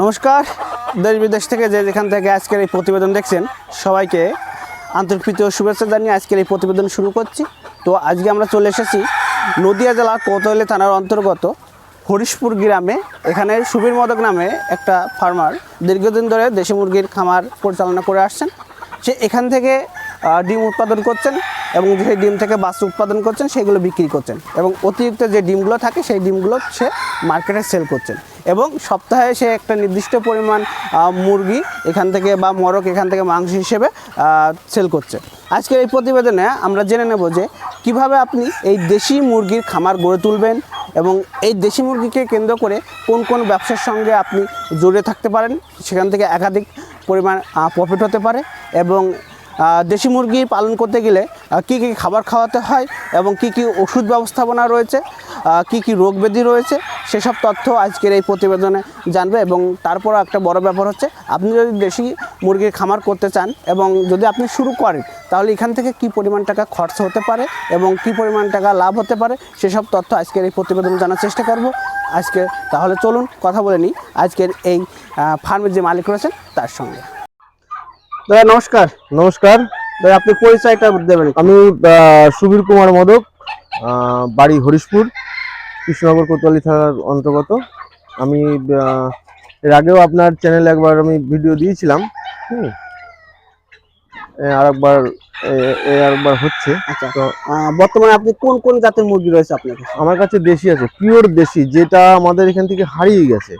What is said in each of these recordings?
নমস্কার। দেশ বিদেশ থেকে যে যেখান থেকে আজকের এই প্রতিবেদন দেখছেন, সবাইকে আন্তরিক শুভেচ্ছা জানিয়ে আজকের এই প্রতিবেদন শুরু করছি। তো আজকে আমরা চলে এসেছি নদিয়া জেলার কোতোয়ালি থানার অন্তর্গত হরিশপুর গ্রামে। এখানে সুবীর মদক নামে একটা ফার্মার দীর্ঘদিন ধরে দেশি মুরগির খামার পরিচালনা করে আসছেন। সে এখান থেকে ডিম উৎপাদন করছেন। এবং যে ডিম থেকে বাচ্চা উৎপাদন করছেন সেগুলো বিক্রি করছেন। এবং অতিরিক্ত যে ডিমগুলো থাকে, সেই ডিমগুলো সে মার্কেটে সেল করছেন। এবং সপ্তাহে সে একটা নির্দিষ্ট পরিমাণ মুরগি এখান থেকে বা মরক এখান থেকে মাংস হিসেবে সেল করছে। আজকের এই প্রতিবেদনে আমরা জেনে নেব যে কীভাবে আপনি এই দেশি মুরগির খামার গড়ে তুলবেন এবং এই দেশি মুরগিকে কেন্দ্র করে কোন কোন ব্যবসার সঙ্গে আপনি জড়িয়ে থাকতে পারেন, সেখান থেকে একাধিক পরিমাণ প্রফিট হতে পারে এবং দেশি মুরগি পালন করতে গেলে কী কী খাবার খাওয়াতে হয় এবং কি কি ওষুধ ব্যবস্থাপনা রয়েছে কি কি রোগ ব্যাধি রয়েছে, সেসব তথ্য আজকের এই প্রতিবেদনে জানবে এবং তারপর একটা বড় ব্যাপার হচ্ছে, আপনি যদি দেশি মুরগির খামার করতে চান এবং যদি আপনি শুরু করেন, তাহলে এখান থেকে কি পরিমাণ টাকা খরচ হতে পারে এবং কি পরিমাণ টাকা লাভ হতে পারে, সেসব তথ্য আজকের এই প্রতিবেদন জানার চেষ্টা করব। আজকে তাহলে চলুন, কথা বলে নিই আজকের এই ফার্মের যে মালিক রয়েছেন, তার সঙ্গে। দাদা নমস্কার। নমস্কার। দাদা আপনি পরিচয়টা দেবেন? আমি সুবীর কুমার মদক বাড়ি হরিশপুর কৃষ্ণনগর কোতোয়ালি থানার অন্তর্গত। আমি এর আগেও আপনার চ্যানেলে একবার আমি ভিডিও দিয়েছিলাম হুম। আরেকবার আরেকবার হচ্ছে। আচ্ছা। তো বর্তমানে আপনি কোন কোন জাতের মুরগি রয়েছে আপনার কাছে? আমার কাছে দেশি আছে পিওর দেশি যেটা আমাদের এখান থেকে হারিয়ে গেছে।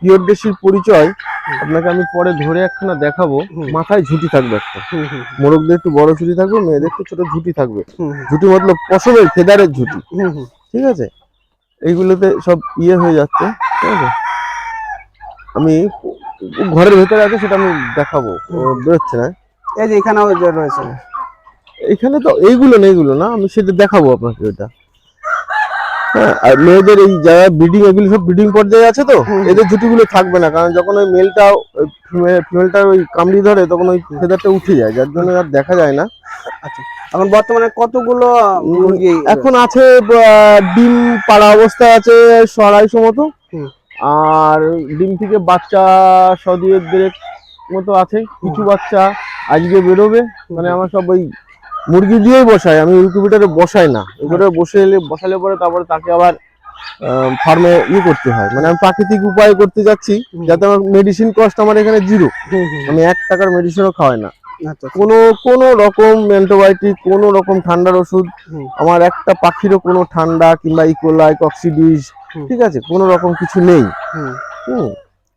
পিওর দেশির পরিচয় আপনাকে আমি পরে ধরে একখানা দেখাবো। মাথায় ঝুঁটি থাকবে একটা। মোরগদের একটু বড় ঝুঁটি থাকবে মেয়েদের একটু ছোট ঝুঁটি থাকবে। ঝুঁটি মতলব পশমের ফেদারের ঝুঁটি। ঠিক আছে? এইগুলোতে সব ইয়ে হয়ে যাচ্ছে ঠিক আছে? আমি ঘরের ভেতরে আছে সেটা আমি দেখাবো বেরোচ্ছে না। এই যে এখানেও রয়েছে। এখানে তো এইগুলো না এইগুলো না? আমি সেটা দেখাবো আপনাকে ওটা হ্যাঁ আর মেয়েদের এই যারা ব্রিডিং এগুলো সব ব্রিডিং পর্যায়ে আছে তো? এদের জুটিগুলো থাকবে না কারণ যখন ওই মেলটা ফিমেলটা ওই কামড়ি ধরে তখন ওই ফেদারটা উঠে যায় যার জন্য আর দেখা যায় না। আচ্ছা এখন বর্তমানে কতগুলো মুরগি এখন আছে ডিম পাড়া অবস্থায় আছে আড়াইশো মতো। আর ডিম থেকে বাচ্চা সদিয়ে দেড়েক মতো আছে কিছু বাচ্চা। আজকে বেরোবে মানে আমার সব ওই মুরগি দিয়েই বসাই আমি ইনকিউবেটারে বসাই না। ইনকিউবেটারে বসে এলে বসালে পরে তারপরে তাকে আবার ফার্মে ইয়ে করতে হয়। মানে আমি প্রাকৃতিক উপায় করতে যাচ্ছি যাতে আমার মেডিসিন কস্ট আমার এখানে জিরো আমি এক টাকার মেডিসিনও খাওয়াই না। আচ্ছা কোনো কোনো রকম অ্যান্টিবায়োটিক কোনো রকম ঠান্ডার ওষুধ আমার একটা পাখিরও কোনো ঠান্ডা কিংবা ইকোলাই কক্সিডিস ঠিক আছে? কোনো রকম কিছু নেই। হুম।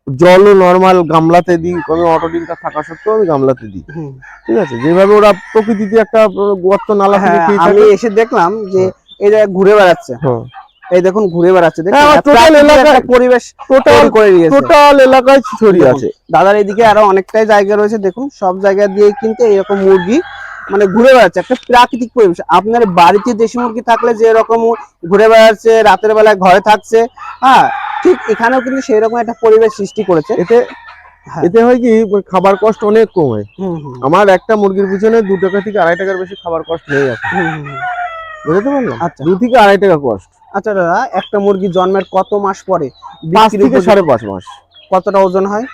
জলও নর্মাল গামলাতে দিই কোনো অটো অটোডিনটা থাকা সত্ত্বেও আমি গামলাতে দিই। ঠিক আছে? যেভাবে ওরা প্রকৃতিতে একটা গর্ত নালা থেকে হ্যাঁ আমি এসে দেখলাম যে এই জায়গায় ঘুরে বেড়াচ্ছে। হ্যাঁ। এই দেখুন ঘুরে বেড়াচ্ছে। দেখুন হ্যাঁ, এলাকায়- পরিবেশ টোটাল করে দিয়েছে। টোটাল এলাকায় ছড়িয়ে আছে। দাদার এদিকে আরও অনেকটাই জায়গা রয়েছে। দেখুন সব জায়গা দিয়ে কিন্তু এরকম মুরগি মানে ঘুরে বেড়াচ্ছে। একটা প্রাকৃতিক পরিবেশ। আপনার বাড়িতে দেশি মুরগি থাকলে যে এরকম ঘুরে বেড়াচ্ছে রাতের বেলায় ঘরে থাকছে হ্যাঁ ঠিক এখানেও কিন্তু সেই রকম একটা পরিবেশ সৃষ্টি করেছে। এতে হ্যাঁ। এতে হয় কি খাবার কষ্ট অনেক কমে আমার একটা মুরগির পিছনে দু টাকা থেকে আড়াই টাকার বেশি খাবার কষ্ট নেই হুম। বুঝতে পারলাম আচ্ছা। দু থেকে আড়াই টাকা কষ্ট আচ্ছা দাদা একটা মুরগি জন্মের কত মাস পরে? পাঁচ থেকে সাড়ে পাঁচ মাস। কতটা ওজন হয়?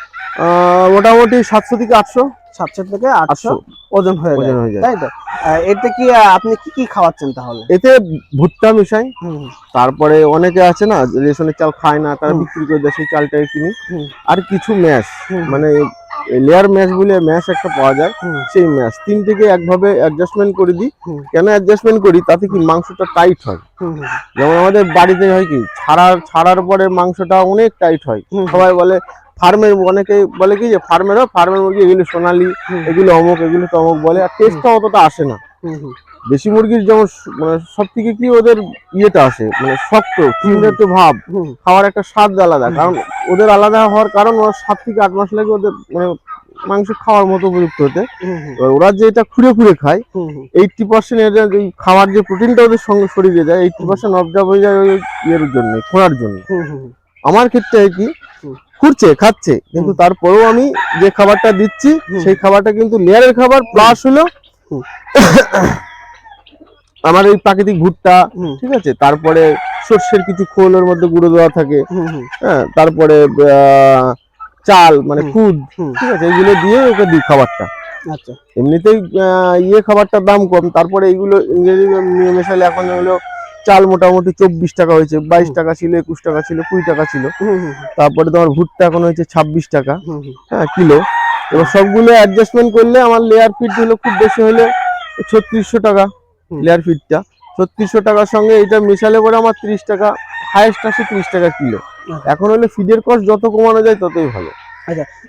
মোটামুটি সাতশো থেকে আটশো সাতশো থেকে আটশো ওজন হয়ে যায় ওজন হয়ে যায়। তাই তো? এতে কি আপনি কি কি খাওয়াচ্ছেন তাহলে? এতে ভুট্টা মিশাই তারপরে অনেকে আছে না রেশনের চাল খায় না তারা বিক্রি করে দেয় সেই চালটাই কিনি। আর কিছু ম্যাশ মানে লেয়ার ম্যাশ বলে ম্যাশ একটা পাওয়া যায় সেই ম্যাশ তিন থেকে একভাবে অ্যাডজাস্টমেন্ট করে দিই। কেন অ্যাডজাস্টমেন্ট করি? তাতে কি মাংসটা টাইট হয়। যেমন আমাদের বাড়িতে হয় কি ছাড়ার ছাড়ার পরে মাংসটা অনেক টাইট হয়। সবাই বলে ফার্মের অনেকে বলে কি যে ফার্মেরও ফার্মের মুরগি এগুলো সোনালি এগুলো অমুক এগুলো তমুক বলে আর টেস্টটা অতটা আসে না। দেশি মুরগির যেমন মানে সব থেকে কি ওদের ইয়েটা আসে মানে শক্ত চিংড়েতে ভাব খাওয়ার একটা স্বাদ আলাদা কারণ ওদের আলাদা হওয়ার কারণ ওরা সাত থেকে আট মাস লাগে ওদের মানে মাংস খাওয়ার মতো উপযুক্ত হতে। এবার ওরা যেটা খুঁড়ে খুঁড়ে খায় এইটটি পার্সেন্ট এদের এই খাওয়ার যে প্রোটিনটা ওদের সঙ্গে শরীরে যায় এইটটি পার্সেন্ট অবজার্ভ হয়ে যায় ওই ইয়ের জন্য খোঁড়ার জন্য। আমার ক্ষেত্রে কি। খুঁড়ছে খাচ্ছে। কিন্তু তারপরেও আমি যে খাবারটা দিচ্ছি সেই খাবারটা কিন্তু লেয়ারের খাবার প্লাস হলো আমার এই প্রাকৃতিক ভুট্টা ঠিক আছে? তারপরে সর্ষের কিছু খোল ওর মধ্যে গুঁড়ো দেওয়া থাকে। হ্যাঁ তারপরে চাল মানে। খুদ ঠিক আছে? এগুলো দিয়ে ওকে দিই খাবারটা। আচ্ছা। এমনিতেই ইয়ে খাবারটার দাম কম। তারপরে এইগুলো মেশালে এখন হলো চাল মোটামুটি চব্বিশ টাকা হয়েছে বাইশ টাকা ছিল একুশ টাকা ছিল কুড়ি টাকা ছিল। তারপরে তোমার ভুট্টা এখন হয়েছে ছাব্বিশ টাকা হ্যাঁ কিলো। এবার সবগুলো অ্যাডজাস্টমেন্ট করলে আমার লেয়ার ফিট হলো খুব বেশি হলে ছত্রিশশো টাকা লেয়ার ফিটটা ছত্রিশশো টাকার সঙ্গে এটা মেশালে পরে আমার ত্রিশ টাকা হায়েস্ট আসে ত্রিশ টাকা কিলো। আচ্ছা। এখন হলে ফিডের কস্ট যত কমানো যায় ততই ভালো।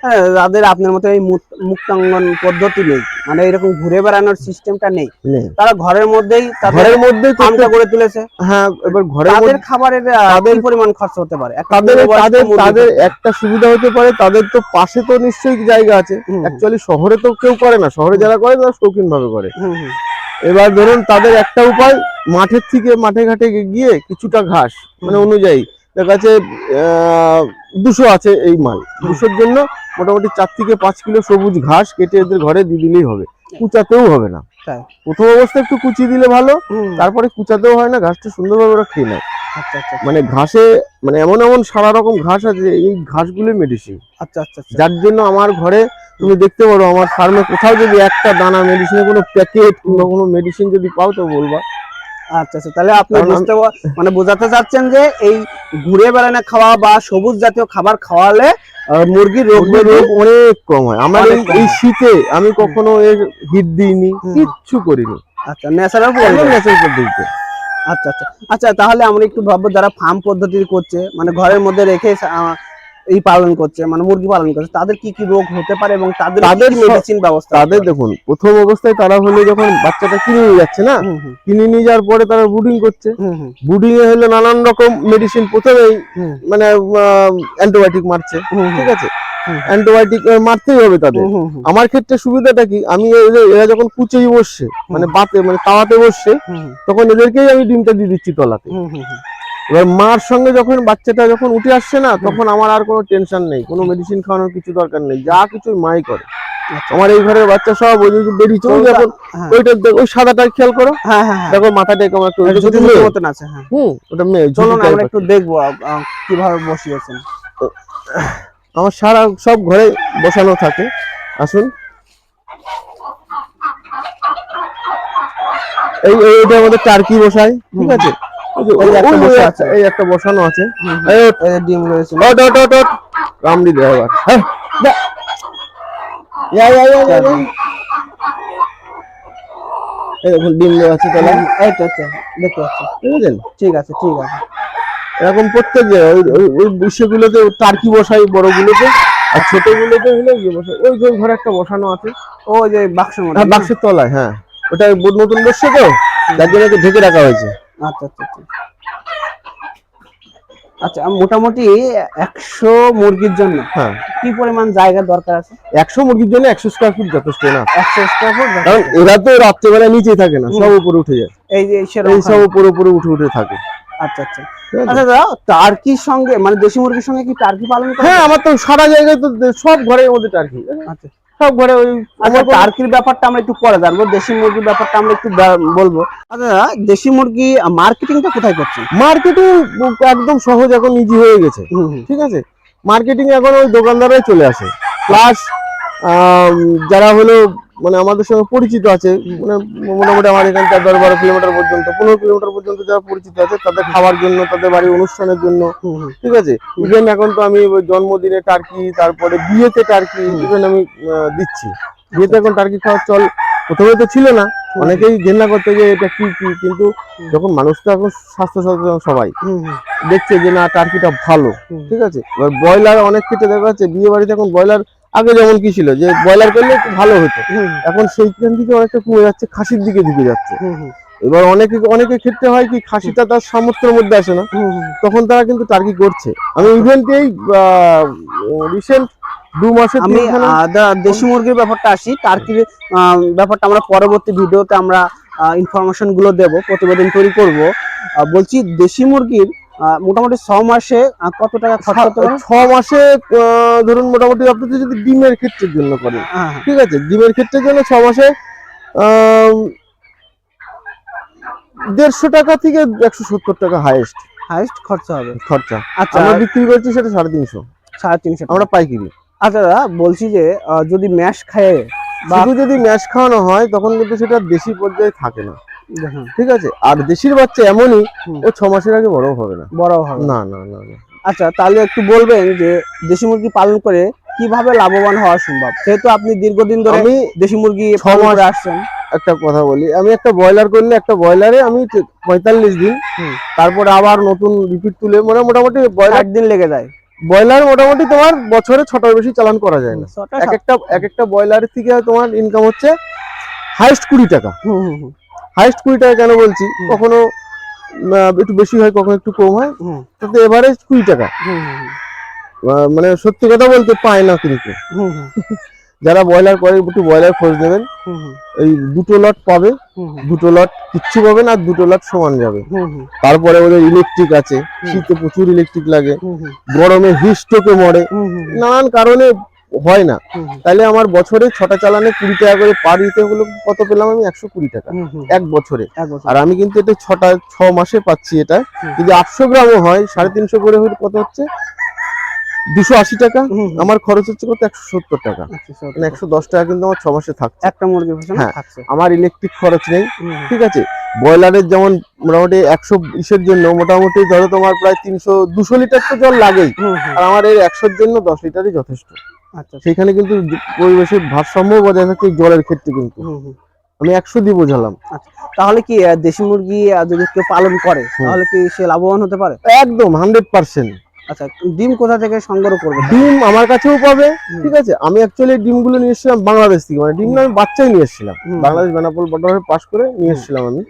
হ্যাঁ, যাদের আপনার মতো এই মুক্ত- মুক্তাঙ্গন পদ্ধতি নেই? মানে এরকম ঘুরে বেড়ানোর সিস্টেমটা নেই? তারা ঘরের মধ্যেই ঘরের মধ্যে ফার্মটা গড়ে তুলেছে। হ্যাঁ এবার ঘরের তাদের খাবারের তাদের- পরিমাণ খরচ হতে পারে? তাদের তাদের তাদের একটা সুবিধা হতে পারে তাদের তো পাশে তো নিশ্চয়ই জায়গা আছে। অ্যাকচুয়ালি শহরে তো কেউ করে না। শহরে যারা করে তারা শৌখিন ভাবে করে এবার ধরুন তাদের একটা উপায় মাঠের থেকে মাঠে ঘাটে গিয়ে কিছুটা ঘাস মানে। অনুযায়ী। তার কাছে দুশো আছে এই মাল। দুশোর জন্য মোটামুটি চার থেকে পাঁচ কিলো সবুজ ঘাস কেটে এদের ঘরে দিয়ে দিলেই হবে। কুচাতেও হবে না। প্রথম অবস্থায় একটু কুচি দিলে ভালো তারপরে কুচাতেও হয় না ঘাসটা সুন্দরভাবে ওরা খেয়ে নেয়। আচ্ছা আচ্ছা মানে ঘাসে মানে এমন এমন সারা রকম ঘাস আছে এই ঘাসগুলো মেডিসিন আচ্ছা আচ্ছা আচ্ছা। যার জন্য আমার ঘরে তুমি দেখতে পারো আমার ফার্মে কোথাও যদি একটা দানা মেডিসিনের কোনো প্যাকেট কিংবা কোনো মেডিসিন যদি পাও তো বলবা। আচ্ছা আচ্ছা তাহলে আপনি আমি- বুঝতে মানে বোঝাতে চাচ্ছেন যে এই ঘুরে বেড়ানো খাওয়া বা সবুজ জাতীয় খাবার খাওয়ালে মুরগির রোগ রোগ অনেক কম হয়। আমার এই শীতে আমি কখনো এর হিট দিইনি কিচ্ছু করিনি। আচ্ছা ন্যাচারাল একদম ন্যাচারাল পদ্ধতিতে। আচ্ছা আচ্ছা। আচ্ছা তাহলে আমরা একটু ভাববো যারা ফার্ম পদ্ধতি করছে মানে ঘরের মধ্যে রেখে এই পালন করছে মানে মুরগি পালন করছে তাদের কি কি রোগ হতে পারে এবং তাদের তাদের মেডিসিন ব্যবস্থা তাদের দেখুন প্রথম অবস্থায় তারা হলে যখন বাচ্চাটা কিনে নিয়ে যাচ্ছে না কিনে নিয়ে যাওয়ার পরে তারা ব্রুডিং করছে। ব্রুডিং এ হলে নানান রকম মেডিসিন প্রথমেই মানে অ্যান্টিবায়োটিক মারছে ঠিক আছে? অ্যান্টিবায়োটিক মারতেই হবে তাদের। আমার ক্ষেত্রে সুবিধাটা কি? আমি এরা যখন কুচেই বসছে মানে বাতে মানে তাওয়াতে বসছে তখন এদেরকেই আমি ডিমটা দিয়ে দিচ্ছি তলাতে। এবার মার সঙ্গে যখন বাচ্চাটা যখন উঠে আসছে না তখন আমার আর কোনো টেনশন নেই কোনো মেডিসিন খাওয়ানোর কিছু দরকার নেই যা কিছু মাই করে। আচ্ছা। আমার এই ঘরের বাচ্চা সব ওই যে বেরিয়েছে ওই ওটা- যখন হ্যাঁ। ওইটা ওই সাদাটা খেয়াল করো। হ্যাঁ হ্যাঁ দেখো মাথাটা কেমন একটা এটা মতন আছে হ্যাঁ। হুম ওটা মেয়ে চলুন ঝুঁটি আমরা একটু দেখব কীভাবে বসিয়েছেন। আমার সারা সব ঘরে বসানো থাকে। আসুন। এই এইটা আমাদের টার্কি বসাই ঠিক আছে? এই একটা বসানো আছে। ডিম রয়েছে। দেয় হ্যাঁ। দেখুন ডিম দেওয়া আছে তাহলে আচ্ছা দেখতে পাচ্ছি। বুঝলেন ঠিক আছে ঠিক আছে। এরকম প্রত্যেক ওই বুসেগুলোতে টার্কি বসাই বড়গুলোতে আর ছোটগুলোতে হলে ইয়ে বসাই। ওই যে ওই ঘরে একটা বসানো আছে। ওই যে বাক্সের মধ্যে। হ্যাঁ বাক্সের তলায় হ্যাঁ। ওটা নতুন বসছে তো? যার জন্য ঢেকে রাখা হয়েছে। আচ্ছা আচ্ছা আচ্ছা। আচ্ছা মোটামুটি একশো মুরগির জন্য হ্যাঁ। কি পরিমাণ জায়গা দরকার আছে? একশো মুরগির জন্য একশো স্কোয়ার ফুট যথেষ্ট না। একশো স্কোয়ার ফুট কারণ এরা তো রাত্রেবেলায় নিচেই থাকে না সব উপরে উঠে যায়। এই যে এই সব উপরে উপরে উঠে উঠে থাকে। আচ্ছা আচ্ছা। আচ্ছা দাদা টার্কির সঙ্গে মানে দেশি মুরগির সঙ্গে কি টার্কি পালন করে হ্যাঁ আমার তো সারা জায়গায় তো সব ঘরের মধ্যে টার্কি আচ্ছা। সব ঘরে ওই আচ্ছা টার্কির ব্যাপারটা আমরা একটু পরে জানব দেশি মুরগির ব্যাপারটা আমরা একটু বলব। আচ্ছা দেশি মুরগি মার্কেটিংটা কোথায় করছেন? মার্কেটিং একদম সহজ এখন ইজি হয়ে গেছে। ঠিক আছে? মার্কেটিং এখন ওই দোকানদারাই চলে আসে। প্লাস যারা হলো মানে আমাদের সঙ্গে পরিচিত আছে মানে মোটামুটি আমার এখান থেকে দশ বারো কিলোমিটার পর্যন্ত পনেরো কিলোমিটার পর্যন্ত যারা পরিচিত আছে তাদের খাওয়ার জন্য তাদের বাড়ির অনুষ্ঠানের জন্য ঠিক আছে? ইভেন এখন তো আমি ওই জন্মদিনে টার্কি তারপরে বিয়েতে টার্কি ইভেন আমি দিচ্ছি। বিয়েতে এখন টার্কি খাওয়ার চল প্রথমে তো ছিল না। অনেকেই ঘেন্না করতে যে এটা কি কি কিন্তু যখন মানুষ তো এখন স্বাস্থ্য সচেতন সবাই দেখছে যে না টার্কিটা ভালো ঠিক আছে? এবার ব্রয়লার অনেক ক্ষেত্রে দেখা যাচ্ছে বিয়ে বাড়িতে এখন ব্রয়লার আগে যেমন কি ছিল যে ব্রয়লার করলে একটু ভালো হতো। এখন সেইখান থেকে অনেকটা কমে যাচ্ছে খাসির দিকে ঝুঁকে যাচ্ছে। এবার অনেকে অনেকের ক্ষেত্রে হয় কি খাসিটা তার সামর্থ্যের মধ্যে আসে না। তখন তারা কিন্তু টার্কি করছে। আমি ইভেন্টে এই রিসেন্ট দু মাসে আমি দেশি মুরগির ব্যাপারটা আসি। টার্কির ব্যাপারটা আমরা পরবর্তী ভিডিওতে আমরা ইনফরমেশনগুলো দেব প্রতিবেদন তৈরি করব। বলছি দেশি মুরগির মোটামুটি ছ মাসে কত টাকা খরচ পারে? ছ মাসে ধরুন মোটামুটি আপনি যদি ডিমের ক্ষেত্রের জন্য করেন হ্যাঁ হ্যাঁ। ঠিক আছে? ডিমের ক্ষেত্রের জন্য ছ মাসে দেড়শো টাকা থেকে একশো সত্তর টাকা হাইয়েস্ট হাইস্ট খরচা হবে। খরচা। আচ্ছা। আমরা বিক্রি করছি সেটা সাড়ে তিনশো। সাড়ে তিনশো টাকা। আমরা পাইকারি। আচ্ছা দাদা বলছি যে যদি ম্যাশ খায় বা যদি ম্যাশ খাওয়ানো হয় তখন কিন্তু সেটা দেশি পর্যায়ে থাকে না। ঠিক আছে? আর দেশির বাচ্চা এমনই ও ছ মাসের আগে বড় হবে না। বড় হবে না। না না না আচ্ছা তাহলে একটু বলবেন যে দেশি মুরগি পালন করে কীভাবে লাভবান হওয়া সম্ভব? যেহেতু আপনি দীর্ঘদিন ধরে আমি দেশি মুরগি ছ পালন মাস- করে আসছেন। একটা কথা বলি আমি একটা ব্রয়লার করলে একটা ব্রয়লারে আমি পঁয়তাল্লিশ দিন। তারপরে আবার নতুন রিপিট তুলে মানে মোটামুটি ব্রয়লার দিন লেগে যায়। ব্রয়লার মোটামুটি তোমার বছরে ছটার বেশি চালান করা যায় না। এক একটা এক একটা ব্রয়লারের থেকে তোমার ইনকাম হচ্ছে হাইস্ট কুড়ি টাকা। হুম, হুম, হুম, হাইস্ট কুড়ি টাকা কেন বলছি? কখনো একটু বেশি হয় কখনো একটু কম হয়। তাতে এভারেজ কুড়ি টাকা। মানে সত্যি কথা বলতে পায় না কিন্তু। যারা ব্রয়লার করে একটু ব্রয়লার খোঁজ নেবেন। এই দুটো লট পাবে। দুটো লট কিচ্ছু পাবে না আর দুটো লট সমান যাবে। তারপরে ওদের ইলেকট্রিক আছে। শীতে প্রচুর ইলেকট্রিক লাগে। গরমে হিস্টোকে মরে। নানান কারণে হয় না। তাহলে আমার বছরে ছটা চালানে কুড়ি টাকা করে পার দিতে হলো কত পেলাম আমি? একশো কুড়ি টাকা। এক বছরে। আর আমি কিন্তু এটা ছটা ছ মাসে পাচ্ছি এটা। যদি আটশো গ্রামও হয় সাড়ে তিনশো করে হলে কত হচ্ছে? দুশো আশি টাকা। আমার খরচ হচ্ছে কত? একশো সত্তর টাকা। মানে একশো দশ টাকা কিন্তু আমার ছ মাসে থাকছে। একটা মুরগির পিছনে হ্যাঁ। আমার ইলেকট্রিক খরচ নেই। ঠিক আছে? ব্রয়লারের যেমন মোটামুটি একশো ইসের জন্য মোটামুটি ধরো তোমার প্রায় তিনশো দুশো লিটার তো জল লাগেই। আর আমার এই একশোর জন্য দশ লিটারই যথেষ্ট। সেখানে কিন্তু পরিবেশের ভারসাম্য বজায় থাকে জলের ক্ষেত্রে কিন্তু। আমি একশো দিয়ে বোঝালাম। তাহলে কি দেশি মুরগি যদি কেউ পালন করে তাহলে কি সে লাভবান হতে পারে? একদম হান্ড্রেড পার্সেন্ট আচ্ছা ডিম কোথা থেকে সংগ্রহ করবে? ডিম আমার কাছেও পাবে ঠিক আছে? আমি অ্যাকচুয়ালি ডিমগুলো নিয়ে এসেছিলাম বাংলাদেশ থেকে মানে ডিম আমি বাচ্চাই নিয়ে এসেছিলাম। বাংলাদেশ বেনাপোল বর্ডারে পাস করে নিয়ে এসেছিলাম আমি।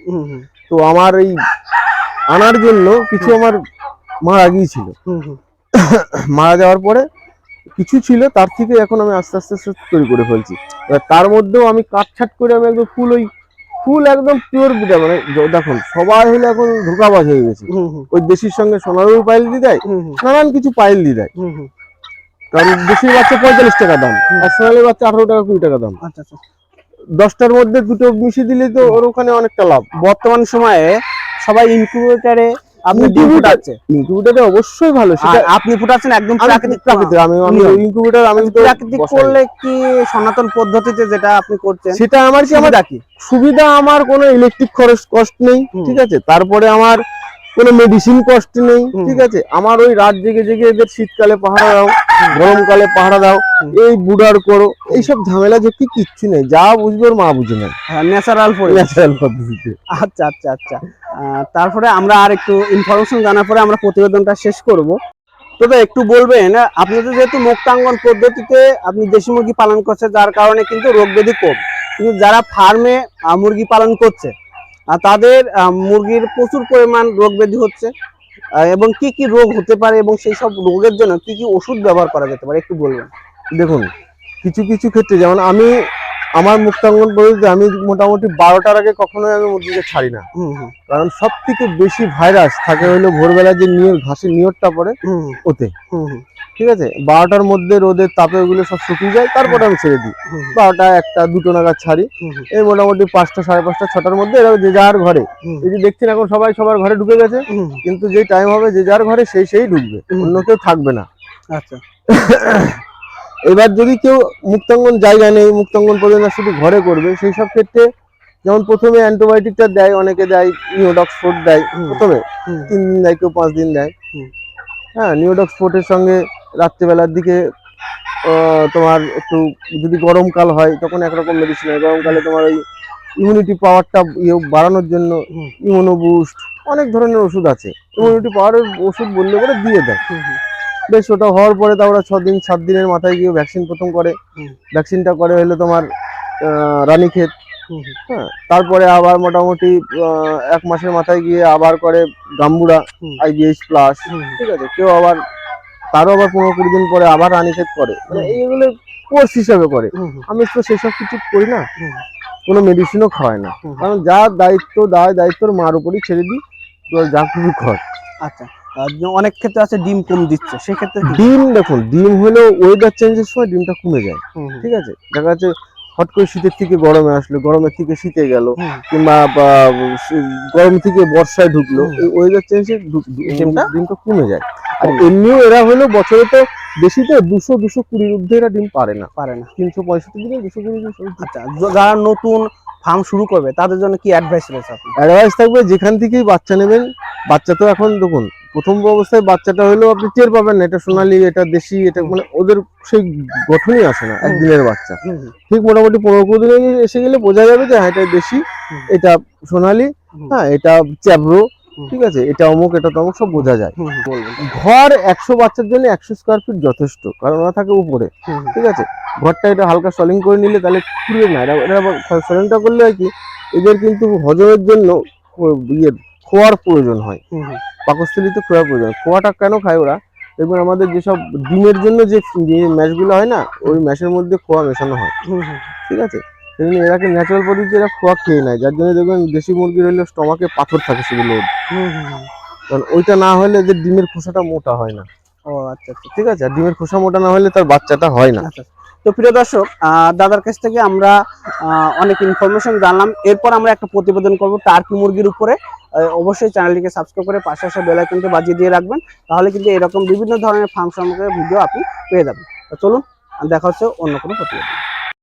তো আমার এই আনার জন্য কিছু আমার মারা গিয়েছিল। মারা যাওয়ার পরে কিছু ছিল তার থেকে এখন আমি আস্তে আস্তে আস্তে তৈরি করে ফেলছি। এবার তার মধ্যেও আমি কাটছাট করে আমি একদম ফুল ওই ফুল একদম পিওর বিটা মানে দেখুন সবাই হলে এখন ধোকাবাজ হয়ে গেছে। ওই দেশির সঙ্গে সোনারও পাইল দিয়ে দেয় নানান কিছু পাইল দিয়ে। দেয়। কারণ দেশির বাচ্চা পঁয়তাল্লিশ টাকা দাম। আর সোনালি বাচ্চা আঠারো টাকা কুড়ি টাকা দাম। আচ্ছা আচ্ছা। দশটার মধ্যে দুটো মিশিয়ে দিলে তো ওর ওখানে অনেকটা লাভ। বর্তমান সময়ে সবাই ইনকিউবেটরে আপনি ফুটাচ্ছে ইনকিউবেটারে অবশ্যই ভালো সেটা আপনি ফুটাচ্ছেন একদম প্রাকৃতিক প্রাকৃতিক আমি আমি নিয়ম। আমি প্রাকৃতিক করলে কি সনাতন পদ্ধতিতে যেটা আপনি করছেন? সেটা আমার কি আমার সুবিধা সুবিধা আমার কোনো ইলেকট্রিক খরচ কষ্ট নেই ঠিক আছে? তারপরে আমার কোনো মেডিসিন কষ্ট নেই ঠিক আছে? আমার ওই রাত জেগে জেগে এদের শীতকালে পাহারা দাও গরমকালে পাহারা দাও এই বুড়ার করো এইসব ঝামেলা ঝক্কি কিচ্ছু নেই যা বুঝবে ওর মা বুঝে নেয়। ন্যাচারাল ন্যাচারাল পদ্ধতিতে। আচ্ছা আচ্ছা আচ্ছা। তারপরে আমরা আর একটু ইনফরমেশন জানার পরে আমরা প্রতিবেদনটা শেষ করব। তবে একটু বলবেন আপনাদের যেহেতু মুক্তাঙ্গন পদ্ধতিতে আপনি দেশি মুরগি পালন করছে যার কারণে কিন্তু রোগ ব্যাধি কম। কিন্তু যারা ফার্মে মুরগি পালন করছে তাদের মুরগির প্রচুর পরিমাণ রোগ ব্যাধি হচ্ছে এবং কি কি রোগ হতে পারে এবং সেই সব রোগের জন্য কি কি ওষুধ ব্যবহার করা যেতে পারে একটু বলবেন। দেখুন, কিছু কিছু ক্ষেত্রে যেমন আমি আমার মুক্তাঙ্গন পদ্ধতিতে আমি মোটামুটি বারোটার আগে কখনোই আমি মুরগিকে ছাড়ি না। কারণ সব থেকে বেশি ভাইরাস থাকে হলো ভোরবেলা যে নিয়র ঘাসের নিয়রটা পড়ে ওতে। ঠিক আছে? বারোটার মধ্যে রোদের তাপে ওগুলো সব শুকিয়ে যায় তারপরে আমি ছেড়ে দিই। বারোটা একটা দুটো নাগাদ ছাড়ি। এই মোটামুটি পাঁচটা সাড়ে পাঁচটা ছটার মধ্যে এরা যে যার ঘরে। এই যে দেখছেন এখন সবাই সবার ঘরে ঢুকে গেছে কিন্তু যে টাইম হবে যে যার ঘরে সেই সেই ঢুকবে। অন্য কেউ থাকবে না। আচ্ছা। এবার যদি কেউ মুক্তাঙ্গন জায়গা নেই মুক্তাঙ্গন পর্যন্ত শুধু ঘরে করবে সেই সব ক্ষেত্রে যেমন প্রথমে অ্যান্টিবায়োটিকটা দেয় অনেকে দেয় নিওডক্স ফোর্ট দেয়। প্রথমে তিন দিন দেয় কেউ পাঁচ দিন দেয়। হ্যাঁ নিওডক্স ফোর্টের সঙ্গে রাত্রিবেলার দিকে তোমার একটু যদি গরমকাল হয় তখন একরকম মেডিসিন হয়। গরমকালে তোমার ওই ইমিউনিটি পাওয়ারটা ইয়ে বাড়ানোর জন্য। ইমিউনো বুস্ট অনেক ধরনের ওষুধ আছে। ইমিউনিটি পাওয়ারের ওষুধ বললে করে দিয়ে দেয়। বেশ ওটা হওয়ার পরে তারপরে ছ দিন সাত দিনের মাথায় গিয়ে ভ্যাকসিন প্রথম করে। ভ্যাকসিনটা করে হলো তোমার রানীক্ষেত হ্যাঁ তারপরে আবার মোটামুটি এক মাসের মাথায় গিয়ে আবার করে গাম্বুরা হুম। আইবিএস প্লাস ঠিক আছে কেউ আবার তারও আবার পনেরো কুড়ি দিন পরে আবার রানীক্ষেত করে। মানে এইগুলো কোর্স হিসাবে করে। আমি তো সেসব কিছু করি না। কোনো মেডিসিনও খাওয়াই না। কারণ যা দায়িত্ব দায় দায়িত্বর মার উপরই ছেড়ে দিই। যা কিছু কর। আচ্ছা। অনেক ক্ষেত্রে আছে ডিম কম দিচ্ছে সেক্ষেত্রে ডিম দেখুন ডিম হলেও ওয়েদার চেঞ্জের সময় ডিমটা কমে যায়। ঠিক আছে? দেখা যাচ্ছে হট করে শীতের থেকে গরমে আসলো গরমের থেকে শীতে গেল কিংবা গরম থেকে বর্ষায় ঢুকলো ওয়েদার চেঞ্জে ডিমটা? ডিমটা কমে যায়। আর এমনিও এরা হলো বছরে তো বেশি তো দুশো দুশো কুড়ির ঊর্ধ্বে এরা ডিম পারে না। পারে না। তিনশো পঁয়ষট্টি দিনে দুশো কুড়ি আচ্ছা যারা নতুন ফার্ম শুরু করবে তাদের জন্য কি অ্যাডভাইস রয়েছে অ্যাডভাইস থাকবে যেখান থেকেই বাচ্চা নেবেন বাচ্চা তো এখন দেখুন প্রথম অবস্থায় বাচ্চাটা হলেও আপনি টের পাবেন না এটা সোনালি এটা দেশি এটা মানে ওদের সেই গঠনই আসে না একদিনের বাচ্চা। ঠিক মোটামুটি পনেরো কুড়ি দিনে এসে গেলে বোঝা যাবে যে হ্যাঁ এটা দেশি এটা সোনালি হ্যাঁ এটা চ্যাবরো ঠিক আছে এটা অমুক এটা তমুক সব বোঝা যায়। ঘর একশো বাচ্চার জন্য একশো স্কোয়ার ফিট যথেষ্ট কারণ ওরা থাকে উপরে ঠিক আছে। ঘরটা এটা হালকা সলিং করে নিলে তাহলে খুলবে না এটা এটা সলিংটা করলে আর কি এদের কিন্তু হজমের জন্য ইয়ে খোয়ার প্রয়োজন হয়। পাকস্থলিতে খোয়ার প্রয়োজন খোয়াটা কেন খায় ওরা? দেখবেন আমাদের যেসব ডিমের জন্য যে ম্যাশগুলো হয় না ওই ম্যাশের মধ্যে খোয়া মেশানো হয়। ঠিক আছে? সেজন্য এরাকে ন্যাচারাল পদ্ধতি এরা খোয়া খেয়ে নেয়। যার জন্য দেখবেন দেশি মুরগির হলে স্টমাকে পাথর থাকে সেগুলো। কারণ ওইটা না হলে যে ডিমের খোসাটা মোটা হয় না। ও আচ্ছা আচ্ছা। ঠিক আছে? আর ডিমের খোসা মোটা না হলে তার বাচ্চাটা হয় না। আচ্ছা। তো প্রিয় দর্শক দাদার কাছ থেকে আমরা অনেক ইনফরমেশন জানলাম। এরপর আমরা একটা প্রতিবেদন করব টার্কি মুরগির উপরে। অবশ্যই চ্যানেলটিকে সাবস্ক্রাইব করে পাশে আসা কিন্তু বাজিয়ে দিয়ে রাখবেন। তাহলে কিন্তু এরকম বিভিন্ন ধরনের ফার্ম সম্পর্কে ভিডিও আপনি পেয়ে যাবেন। চলুন, দেখা হচ্ছে অন্য কোনো প্রতিবেদন।